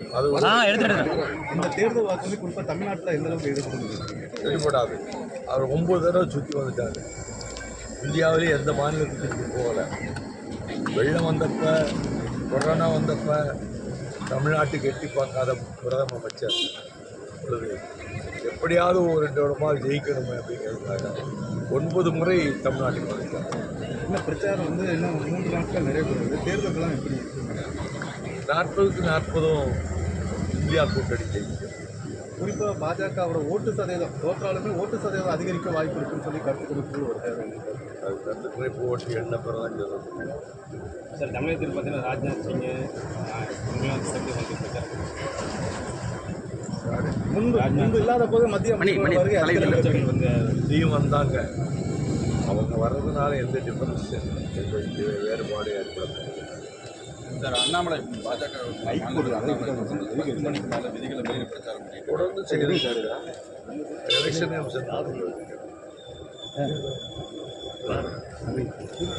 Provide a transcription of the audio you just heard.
இந்த தேர்தல் வாக்கு வந்து குறிப்பாக தமிழ்நாட்டில் எந்த அளவுக்கு எதிர்ப்பு வெளிப்படாது அவர் ஒன்பது தடவை சுற்றி வந்துட்டார். இந்தியாவிலே எந்த மாநிலத்துக்கு போகலை. வெள்ளம் வந்தப்ப கொரோனா வந்தப்ப தமிழ்நாட்டுக்கு எட்டி பார்க்காத பிரதம அமைச்சர் எப்படியாவது ஒரு ரெண்டு வருடமாக ஜெயிக்கணுமே அப்படிங்கிறதுக்காக ஒன்பது முறை தமிழ்நாட்டுக்கு வந்துட்டார். இன்னும் பிரச்சாரம் வந்து இன்னும் மூன்று நாட்கள் நிறைவேறுது தேர்தல்கள்லாம் எப்படி நாற்பதுக்கு நாற்பதும் இந்தியா கூட்டணி ஜெயிக்கும் குறிப்பாக பாஜகவோட ஓட்டு சதவீதம் தோற்றாலுமே ஓட்டு சதவீதம் அதிகரிக்க வாய்ப்பு இருக்குன்னு சொல்லி கருத்து கொடுத்து ஒரு தேர்தல் அது கருத்து குறைப்பு ஓட்டு எண்ண பிறதான் சொல்லுறது சார் தமிழகத்தில் பார்த்தீங்கன்னா ராஜ்நாத் சிங் இங்கிலாந்து சேர்ந்து வந்து பிரச்சாரம் முன்பு முன்பு இல்லாத போது மத்திய மணி, வந்தாங்க. அவங்க வர்றதுனால எந்த டிஃபரன்ஸ் எந்த வேறுபாடு ஏற்படாது சார் அண்ணாமலை பாஜக பத்து மணிக்கு மேல விதிகளை மீறி பிரச்சாரம் பண்ணிட்டு தொடர்ந்து செய்து எலெக்ஷன்